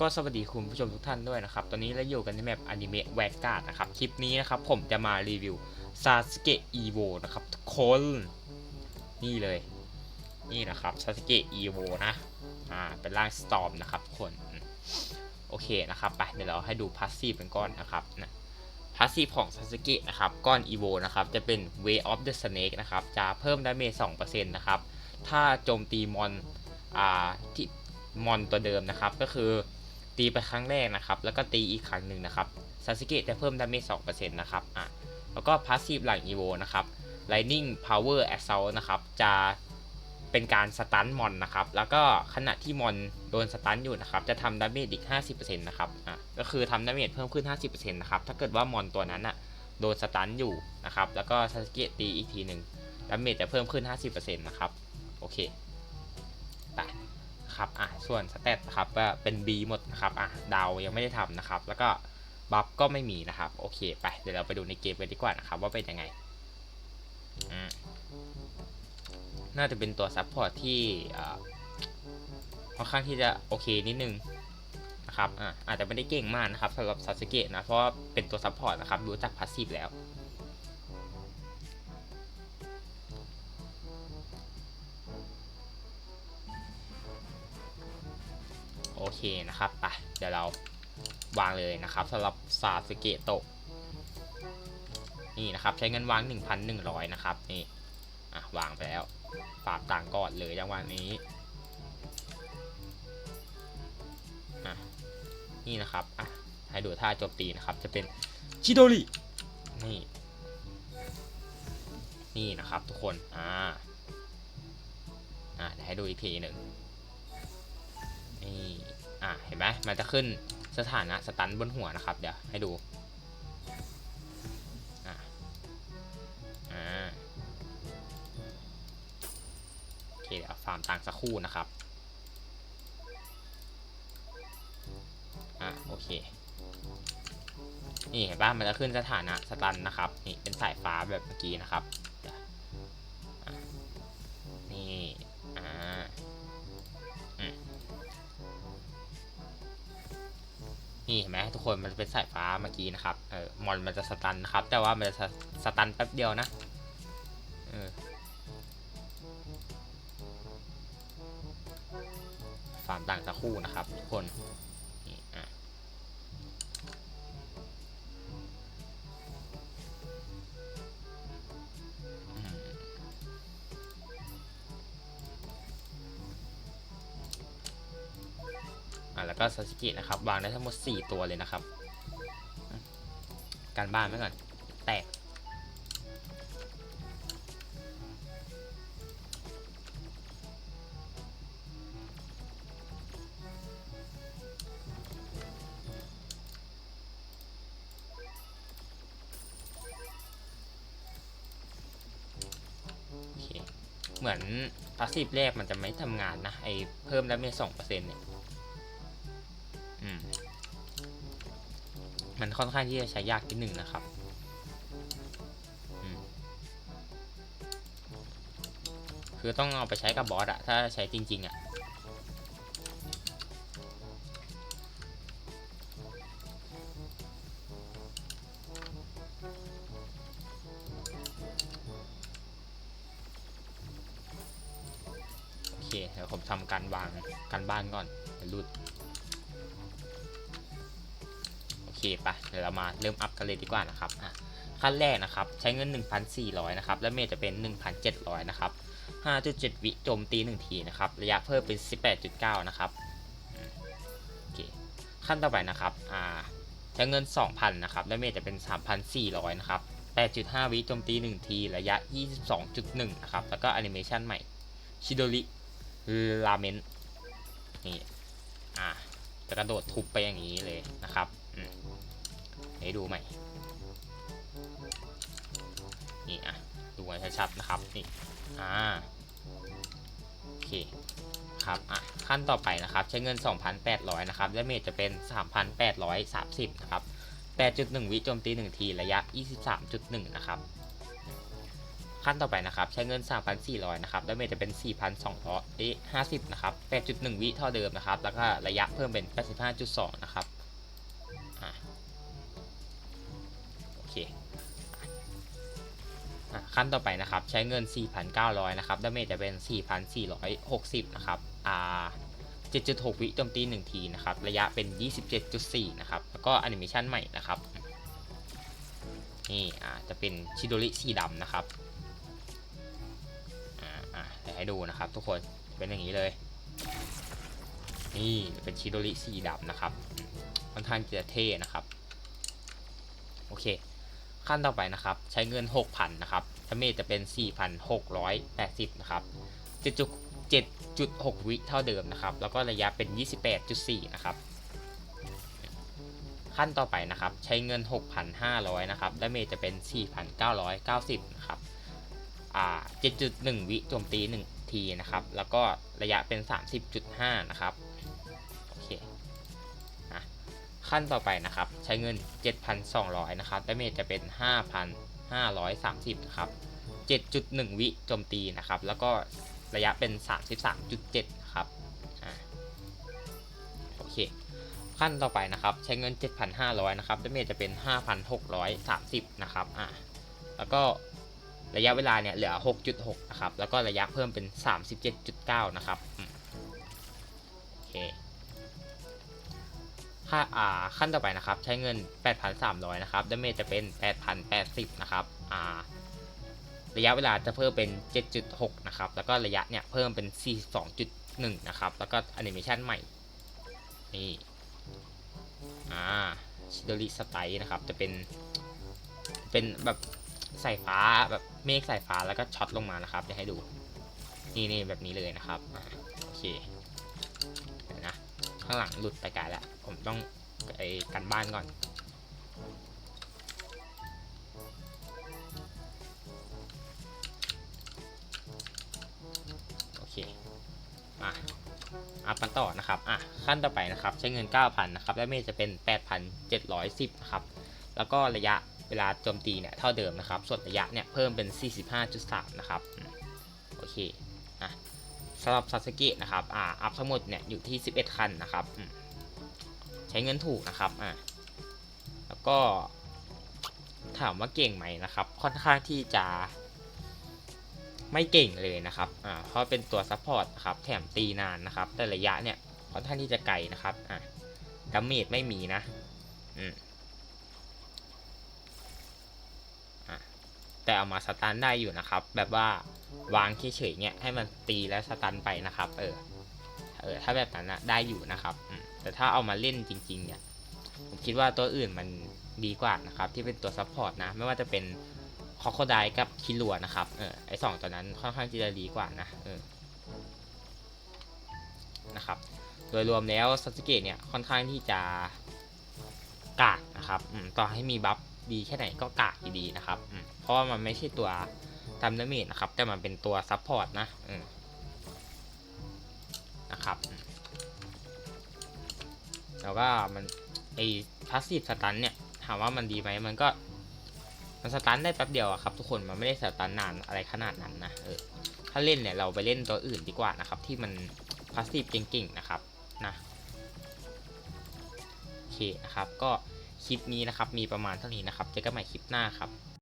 ก็สวัสดีคุณผู้ชมทุกท่านด้วยนะครับ ตอนนี้เราอยู่กันในแมปอนิเมะแวกการ์ดนะครับ คลิปนี้นะครับผมจะมารีวิวซาสเกะอีโวนะครับทุกคน นี่เลย นี่นะครับซาสเกะอีโวนะ อ่า เป็นร่างสตอมนะครับทุกคน โอเคนะครับ ไป เดี๋ยวเราให้ดูพาสซีฟเป็นก้อนนะครับนะพาสซีฟของซาสเกะนะครับ ก้อนอีโวนะครับ จะเป็น Way of the Snake นะครับ จะเพิ่มดาเมจ2%นะครับ ถ้าโจมตีมอน อ่า ที่มอนตัวเดิมนะครับ ก็คือ ตีไปครั้งแรกนะครับ แล้วก็ตีอีกครั้งหนึ่งนะครับซาสึเกะจะเพิ่มดาเมจ2%นะครับอะแล้วก็พาสซีฟหลังอีโวนะครับ Lightning Power Assault นะครับจะเป็นการสตันมอนนะครับ แล้วก็ขณะที่มอนโดนสตันอยู่นะครับ จะทำดาเมจอีก 50%นะครับ อะ ก็คือทำดาเมจเพิ่มขึ้น 50%นะครับ ถ้าเกิดว่ามอนตัวนั้นอะโดนสตันอยู่นะครับ แล้วก็ซาสึเกะตีอีกทีหนึ่งดาเมจจะเพิ่มขึ้น 50%นะครับ โอเค ครับอะส่วนสเตตนะครับก็เป็น B หมดนะครับอะดาวยังไม่ได้ทำนะครับ แล้วก็บัฟก็ไม่มีนะครับโอเคไปเดี๋ยวเราไปดูในเกมกันดีกว่านะครับว่าเป็นยังไงอืมน่าจะเป็นตัวซัพพอร์ตที่อ่าค่อนข้างที่จะโอเคนิดนึงนะครับอะอาจจะไม่ได้เก่งมากนะครับสำหรับซาสึเกะนะเพราะว่าเป็นตัวซัพพอร์ตนะครับรู้จักพาสซีฟแล้ว เคนะครับไปเดี๋ยวเราวางเลยนะครับสำหรับซาสึเกะโตะนี่นะครับใช้เงินวาง 1,100 นะครับนี่อะวางไปแล้วฝากต่างกอนเลยจังหวะนี้อะนี่นะครับอะให้ดูท่าโจมตีนะครับจะเป็นชิโดรินี่นี่นะครับทุกคนอ่าอะเดี๋ยวให้ดูอีกทีหนึ่งนี่ อะเห็นไหมมันจะขึ้นสถานะสตันบนหัวนะครับ เดี๋ยวให้ดูอะอ่าโอเคเดี๋ยวฟาร์มตังสักครู่นะครับอะโอเคนี่เห็นป่ะมันจะขึ้นสถานะสตันนะครับนี่เป็นสายฟ้าแบบเมื่อกี้นะครับ นี่เห็นไหมทุกคนมันเป็นสายฟ้าเมื่อกี้นะครับเออมอนมันจะสตันนะครับ แต่ว่ามันจะสตันแป๊บเดียวนะเออฟาร์มต่างสักคู่นะครับทุกคน ก็ซาสึกินะครับ วางได้ทั้งหมด 4 ตัวเลยนะครับ การบ้านไว้ก่อน แตก เหมือนพาสซีฟแรกมันจะไม่ทำงานนะ ไอเพิ่มได้วไม่สองเปอร์เซ็นต์เนี่ย มันค่อนข้างที่จะใช้ยากนิดหนึ่งนะครับคือต้องเอาไปใช้กับบอสอะถ้าใช้จริง ๆอะโอเคเดี๋ยวผมทำการวางการบ้านก่อนรุด เคปะเดี๋ยวเรามาเริ่มอัพกันเลยดีกว่านะครับอะขั้นแรกนะครับ ใช้เงิน 1,400 นะครับ และเมจจะเป็น 1,700 นะครับ 5.7 วิโจมตี 1 ทีนะครับ ระยะเพิ่มเป็น 18.9 นะครับโอเคขั้นต่อไปนะครับอ่าใช้เงิน 2,000 นะครับ และเมจจะเป็น 3,400 นะครับ 8.5 วิโจมตี 1 ที ระยะ 22.1 นะครับ แล้วก็แอนิเมชันใหม่ ชิโดริลาเมนนี่ อ่าจะกระโดดทุบไปอย่างนี้เลยนะครับ ให้ดูใหม่ นี่อะ ดูกันชัดๆนะครับ นี่ อ่า โอเค ครับ อะ ขั้นต่อไปนะครับ ใช้เงิน 2,800 นะครับและเมจจะเป็น 3,830 นะครับ 8.1 วิโจมตี 1 ที ระยะ 23.1 นะครับ ขั้นต่อไปนะครับ ใช้เงิน 3,400 นะครับดาเมจจะเป็น 4,250 นะครับ 8.1 วิเท่าเดิมนะครับ แล้วก็ระยะเพิ่มเป็น 85.2 นะครับ เคขั้นต่อไปนะครับใช้เงิน 4,900 นะครับดาเมจจะเป็น 4,460 นะครับอ่า7.6 วิโจมตี 1 ทีนะครับ ระยะเป็น 27.4 นะครับ แล้วก็แอนิเมชันใหม่นะครับ นี่อ่าจะเป็นชิโดริสีดำนะครับอ่าอ่าเดี๋ยวให้ดูนะครับทุกคนเป็นอย่างนี้เลย นี่เป็นชิโดริสีดำนะครับค่อนข้างจะเท่นะครับ โอเค ขั้นต่อไปนะครับ ใช้เงิน 6,000 นะครับดาเมจจะเป็น 4,680 นะครับ7.6 วิเท่าเดิมนะครับ แล้วก็ระยะเป็น 28.4 นะครับ ขั้นต่อไปนะครับ ใช้เงิน 6,500 นะครับดาเมจจะเป็น 4,990 นะครับอ่า7.1 วิโจมตี 1 ทีนะครับ แล้วก็ระยะเป็น 30.5 นะครับ ขั้นต่อไปนะครับ ใช้เงิน 7,200 นะครับดาเมจจะเป็น 5,530 นะครับ 7.1 วิโจมตีนะครับ แล้วก็ระยะเป็น 33.7 นะครับอโอเค ขั้นต่อไปนะครับ ใช้เงิน 7,500 นะครับดาเมจจะเป็น 5,630 นะครับอ่าแล้วก็ระยะเวลาเนี่ยเหลือ 6.6 นะครับ แล้วก็ระยะเพิ่มเป็น 37.9 นะครับโอเค ค่าอ่าขั้นต่อไปนะครับ ใช้เงิน 8,300 นะครับดาเมจจะเป็น 8,080 นะครับอ่าระยะเวลาจะเพิ่มเป็น 7.6 นะครับ แล้วก็ระยะเนี่ยเพิ่มเป็น 42.1 นะครับ แล้วก็แอนิเมชันใหม่ นี่ อ่า ชิโดริสไตล์นะครับ จะเป็น เป็นแบบสายฟ้าแบบเมฆสายฟ้าแล้วก็ช็อตลงมานะครับจะให้ดู นี่นี่แบบนี้เลยนะครับอโอเค ข้างหลังหลุดไปไกลแล้ว ผมต้องไอ้กันบ้านก่อน โอเคอะอัพกันต่อนะครับ อะ ขั้นต่อไปนะครับ ใช้เงิน 9,000 นะครับและเมจจะเป็น 8,710 นะครับ แล้วก็ระยะเวลาโจมตีเนี่ย เท่าเดิมนะครับ ส่วนระยะเนี่ย เพิ่มเป็น 45.3 นะครับ โอเค สำหรับซาสเกะนะครับอ่าอัพทั้งหมดเนี่ยอยู่ที่ 11 คันนะครับใช้เงินถูกนะครับอะแล้วก็ถามว่าเก่งไหมนะครับ ค่อนข้างที่จะไม่เก่งเลยนะครับอ่าเพราะเป็นตัวซัพพอร์ตนะครับแถมตีนานนะครับแต่ระยะเนี่ยค่อนข้างที่จะไกลนะครับอ่าดาเมจไม่มีนะอืม อะ แต่เอามาสตันได้อยู่นะครับ แบบว่าวางเฉยๆเนี่ยให้มันตีแล้วสตันไปนะครับ เออ เออ ถ้าแบบนั้นนะได้อยู่นะครับ แต่ถ้าเอามาเล่นจริง ๆ เนี่ย ผมคิดว่าตัวอื่นมันดีกว่านะครับ ที่เป็นตัวซัพพอร์ตนะ ไม่ว่าจะเป็นคอโคไดกับคิรัวนะครับ เออ ไอสองตัวนั้นค่อนข้างจะดีกว่านะ เออ นะครับ โดยรวมแล้วซัสึเกะเนี่ยค่อนข้างที่จะกากนะครับ ต่อให้มีบัฟ ดีแค่ไหนก็กากอยู่ดีนะครับ เพราะว่ามันไม่ใช่ตัวทำดาเมจนะครับ แต่มันเป็นตัวซัพพอร์ตนะนะครับ แล้วก็มันไอพาสซีฟสตันเนี่ยถามว่ามันดีไหมมันก็มันสตันได้แป๊บเดียวอะครับทุกคนมันไม่ได้สตันนานอะไรขนาดนั้นนะเออถ้าเล่นเนี่ยเราไปเล่นตัวอื่นดีกว่านะครับ ที่มันพาสซีฟเก่งๆนะครับนะโอเคนะครับก็ คลิปนี้นะครับมีประมาณเท่านี้นะครับเจอกันใหม่คลิปหน้าครับ